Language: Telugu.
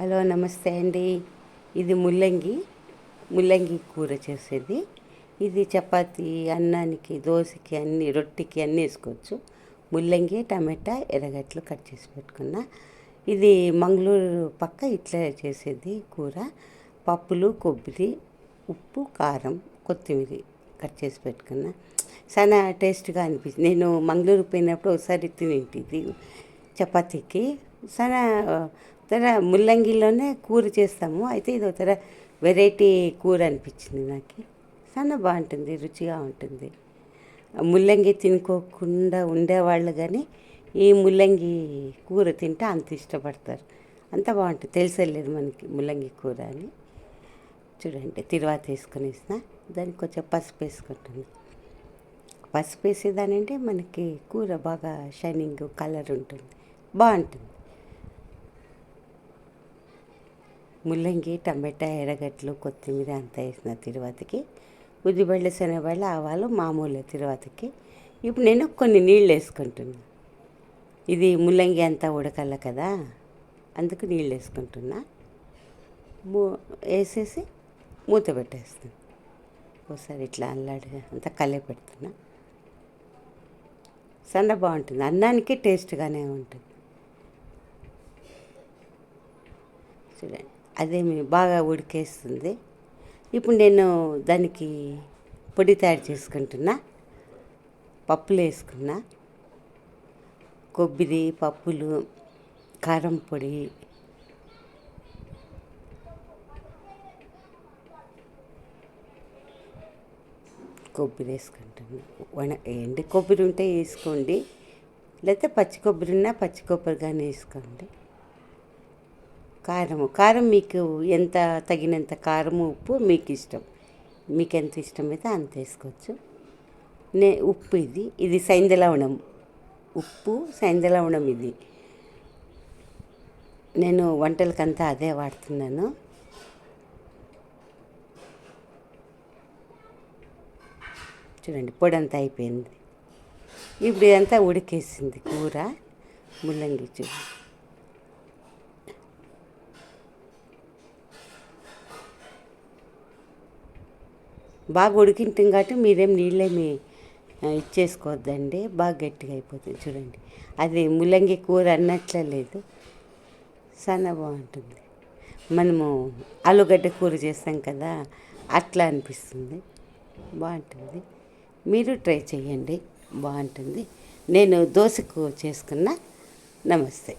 హలో నమస్తే అండి. ఇది ముల్లంగి ముల్లంగి కూర చేసేది. ఇది చపాతి అన్నానికి దోశకి అన్ని రొట్టెకి అన్నీ వేసుకోవచ్చు. ముల్లంగి టమాటా ఎర్రగడ్డలు కట్ చేసి పెట్టుకున్న. ఇది మంగళూరు పక్క ఇట్లా చేసేది కూర. పప్పులు కొబ్బరి ఉప్పు కారం కొత్తిమీర కట్ చేసి పెట్టుకున్న. చాలా టేస్ట్గా అనిపించింది నేను మంగళూరు పోయినప్పుడు ఒకసారి తినింటిది చపాతీకి. చాలా తర ముల్లంగిలోనే కూర చేస్తాము. అయితే ఇది ఒక వెరైటీ కూర అనిపించింది నాకు. చాలా బాగుంటుంది రుచిగా ఉంటుంది. ముల్లంగి తినుకోకుండా ఉండేవాళ్ళు కానీ ఈ ముల్లంగి కూర తింటే అంత ఇష్టపడతారు. అంత బాగుంటుంది. తెలిసలేదు మనకి ముల్లంగి కూర అని. చూడండి తిరువాత వేసుకొని వేసిన. దానికి కొంచెం పసుపు వేసుకుంటుంది. పసుపు వేసేదానంటే మనకి కూర బాగా షైనింగ్ కలర్ ఉంటుంది. బాగుంటుంది. ముల్లంగి టమాటా ఎర్రగడ్డలు కొత్తిమీర అంతా వేసిన తిరువాతకి ఉద్దిబెళ్ళ శనగబెళ్ళ ఆవాలు మామూలు తిరువాతకి. ఇప్పుడు నేను కొన్ని నీళ్ళు వేసుకుంటున్నా. ఇది ముల్లంగి అంతా ఉడకల్ల కదా అందుకు నీళ్ళు వేసుకుంటున్నా. మూ వేసేసి మూత పెట్టేస్తాను ఒకసారి ఇట్లా అల్లాడు అంతా కలే పెడుతున్నా. సన్న బాగుంటుంది అన్నానికి టేస్ట్గానే ఉంటుంది. చూడండి. అదేమి బాగా ఉడికేస్తుంది. ఇప్పుడు నేను దానికి పొడి తయారు చేసుకుంటున్నా. పప్పులు వేసుకున్నా. కొబ్బరి పప్పులు కారం పొడి. కొబ్బరి వేసుకుంటాను వన ఎండి కొబ్బరి ఉంటే వేసుకోండి. లేకపోతే పచ్చి కొబ్బరి ఉన్నా పచ్చి కొబ్బరి కానీ వేసుకోండి. కారము. కారం మీకు ఎంత తగినంత కారము ఉప్పు మీకు ఇష్టం మీకు ఎంత ఇష్టమైతే అంత వేసుకోవచ్చు. నే ఉప్పు ఇది. ఇది సైంధలవణం ఉప్పు సైంధలవణం ఇది. నేను వంటలకంతా అదే వాడుతున్నాను. చూడండి పొడి అంతా అయిపోయింది. ఇప్పుడు ఇదంతా ఉడికేసింది కూర. ముల్లంగి చూడండి. బాగా ఉడికింటాం కాబట్టి మీరేం నీళ్ళేమి ఇచ్చేసుకోవద్దండి. బాగా గట్టిగా అయిపోతుంది చూడండి. అది ముల్లంగి కూర అన్నట్లే లేదు. చాలా బాగుంటుంది. మనము ఆలుగడ్డ కూర చేస్తాం కదా అట్లా అనిపిస్తుంది. బాగుంటుంది. మీరు ట్రై చేయండి. బాగుంటుంది. నేను దోశకు చేసుకున్న నమస్తే.